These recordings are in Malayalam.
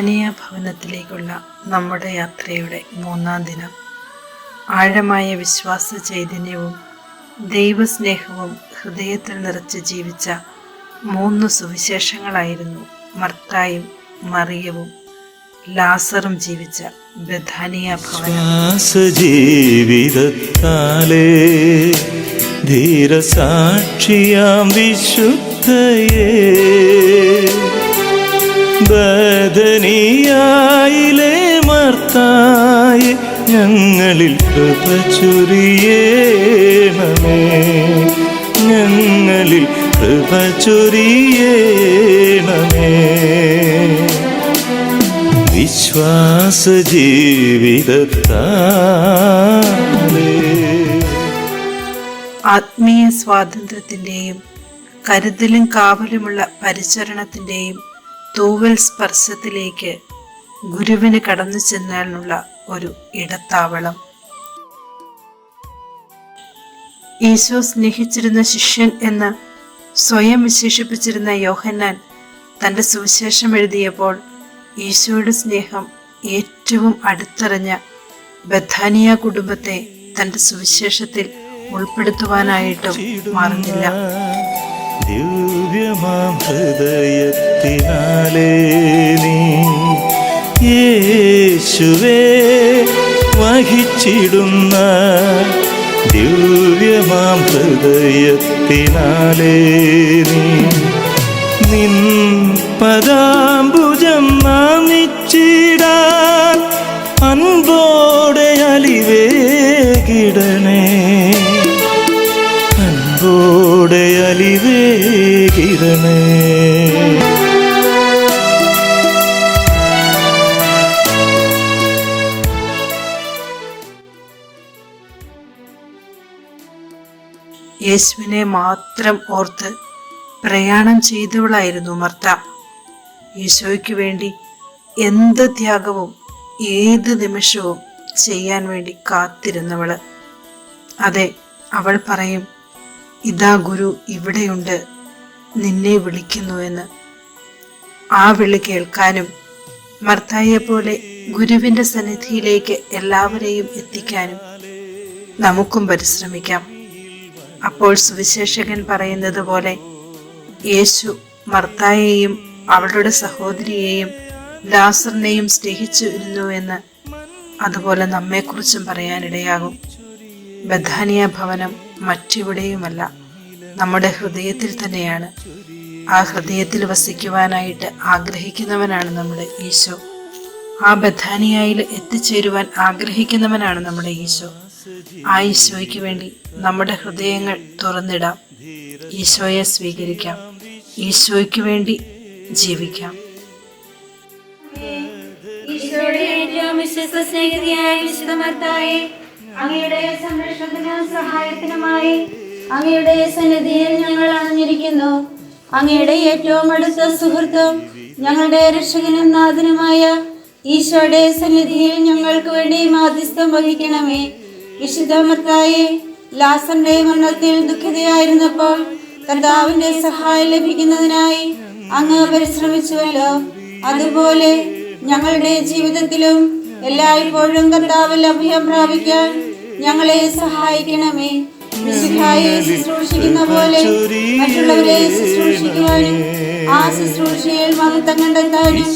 ഭവനത്തിലേക്കുള്ള നമ്മുടെ യാത്രയുടെ മൂന്നാം ദിനം. ആഴമായ വിശ്വാസ ചൈതന്യവും ദൈവസ്നേഹവും ഹൃദയത്തിൽ നിറച്ച് ജീവിച്ച മൂന്ന് സുവിശേഷങ്ങളായിരുന്നു മർത്തായും മറിയവും. ലാസറും ജീവിച്ച ബഥാനിയ ഭവനം ബദനിയായിലെ മർത്തായി ഞങ്ങളിൽ കൃപ ഞങ്ങളിൽ കൃപ വിശ്വാസ ആത്മീയ സ്വാതന്ത്ര്യത്തിന്റെയും കരുതലും കാവലുമുള്ള പരിചരണത്തിന്റെയും തൂവൽ സ്പർശത്തിലേക്ക് ഗുരുവിന് കടന്നു ചെന്നാലുള്ള ഒരു ഇടത്താവളം. ഈശോ സ്നേഹിച്ചിരുന്ന ശിഷ്യൻ എന്ന് സ്വയം വിശേഷിപ്പിച്ചിരുന്ന യോഹന്നാൻ തന്റെ സുവിശേഷം എഴുതിയപ്പോൾ ഈശോയുടെ സ്നേഹം ഏറ്റവും അടുത്തറിഞ്ഞ ബഥാനിയ കുടുംബത്തെ തന്റെ സുവിശേഷത്തിൽ ഉൾപ്പെടുത്തുവാനായിട്ടും മറന്നില്ല. ദിവ്യമാം യേശുവേ വഹിച്ചിടുന്ന ദിവ്യമാം ഹൃദയത്തിനാലേ നീ നിൻ പദാംബുജം നാമിച്ചിടാൻ അൻപോടെ അലിവേ കിടണേ. അൻപോടെ അലിവേ യേശുവിനെ മാത്രം ഓർത്ത് പ്രയാണം ചെയ്തവളായിരുന്നു മർത്ത. ഈശോയ്ക്ക് വേണ്ടി എന്ത് ത്യാഗവും ഏത് നിമിഷവും ചെയ്യാൻ വേണ്ടി കാത്തിരുന്നവൾ. അതെ അവൾ പറയും ഇതാ ഗുരു ഇവിടെയുണ്ട് നിന്നെ വിളിക്കുന്നു എന്ന്. ആ വിളി കേൾക്കാനും മർത്തായെ പോലെ ഗുരുവിന്റെ സന്നിധിയിലേക്ക് എല്ലാവരെയും എത്തിക്കാനും നമുക്കും പരിശ്രമിക്കാം. അപ്പോൾ സുവിശേഷകൻ പറയുന്നത് പോലെ യേശു മർത്തായെയും അവളുടെ സഹോദരിയെയും ലാസറിനെയും സ്നേഹിച്ചിരുന്നു എന്ന് അതുപോലെ നമ്മെക്കുറിച്ചും പറയാനിടയാകും. ബഥാനിയ ഭവനം മറ്റെവിടെയുമല്ല നമ്മുടെ ഹൃദയത്തിൽ തന്നെയാണ്. ആ ഹൃദയത്തിൽ വസിക്കുവാനായിട്ട് ആഗ്രഹിക്കുന്നവനാണ് നമ്മുടെ ഈശോ. ആ ബഥാനിയായിൽ എത്തിച്ചേരുവാൻ ആഗ്രഹിക്കുന്നവനാണ് നമ്മുടെ ഈശോ. ആ ഈശോയ്ക്ക് വേണ്ടി നമ്മുടെ ഹൃദയങ്ങൾ തുറന്നിടാം. ഈശോയെ സ്വീകരിക്കാം. ഈശോയ്ക്ക് വേണ്ടി ജീവിക്കാം. ഈശോയുടെ ഏറ്റവും വിശ്വസ്ത സ്നേഹിതയായ വിശുദ്ധമർത്തായെ അങ്ങയുടെ സംരക്ഷണത്തിനും സഹായത്തിനുമായി അങ്ങയുടെ സന്നിധിയിൽ ഞങ്ങൾ അണഞ്ഞിരിക്കുന്നു. അങ്ങയുടെ ഏറ്റവും അടുത്ത സുഹൃത്തും ഞങ്ങളുടെ രക്ഷകനും നാഥനുമായ ഈശോയുടെ സന്നിധിയിൽ ഞങ്ങൾക്ക് വേണ്ടി മാധ്യസ്ഥം വഹിക്കണമേ. വിശുദ്ധമത്തായി ലാസന്റെ മരണത്തിൽ ദുഃഖിതയായിരുന്നപ്പോൾ കർത്താവിന്റെ സഹായം ലഭിക്കുന്നതിനായി അങ്ങ് പരിശ്രമിച്ചുവല്ലോ. അതുപോലെ ഞങ്ങളുടെ ജീവിതത്തിലും എല്ലായ്പ്പോഴും കർത്താവിൽ അഭയം പ്രാപിക്കാൻ ഞങ്ങളെ സഹായിക്കണമേ. ശുശ്രൂഷിക്കുന്ന പോലെ മറ്റുള്ളവരെ ശുശ്രൂഷിക്കുവാനും ആ ശുശ്രൂഷയിൽ മഹത്വം കണ്ടെത്താനും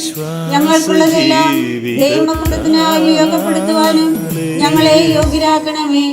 ഞങ്ങൾക്കുള്ളതെല്ലാം ദൈവമകുടത്തിനായി ഉപയോഗപ്പെടുത്തുവാനും ഞങ്ങളെ യോഗ്യരാക്കണമേ.